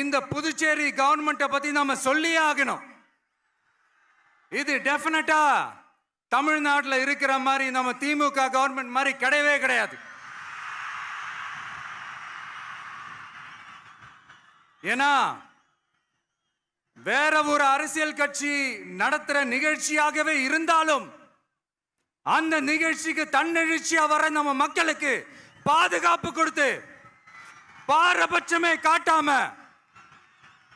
இந்த புதுச்சேரி கவர்மெண்ட்டை பத்தி நம்ம சொல்லியே ஆகணும். இது டெஃபினட்டா தமிழ்நாட்டில் இருக்கிற மாதிரி நம்ம திமுக கவர்மெண்ட் மாதிரி கிடையவே கிடையாது. ஏன்னா வேற ஒரு அரசியல் கட்சி நடத்துற நிகழ்ச்சியாகவே இருந்தாலும் அந்த நிகழ்ச்சிக்கு தன்னெழுச்சியா வர நம்ம மக்களுக்கு பாதுகாப்பு கொடுத்து பாரபட்சமே காட்டாம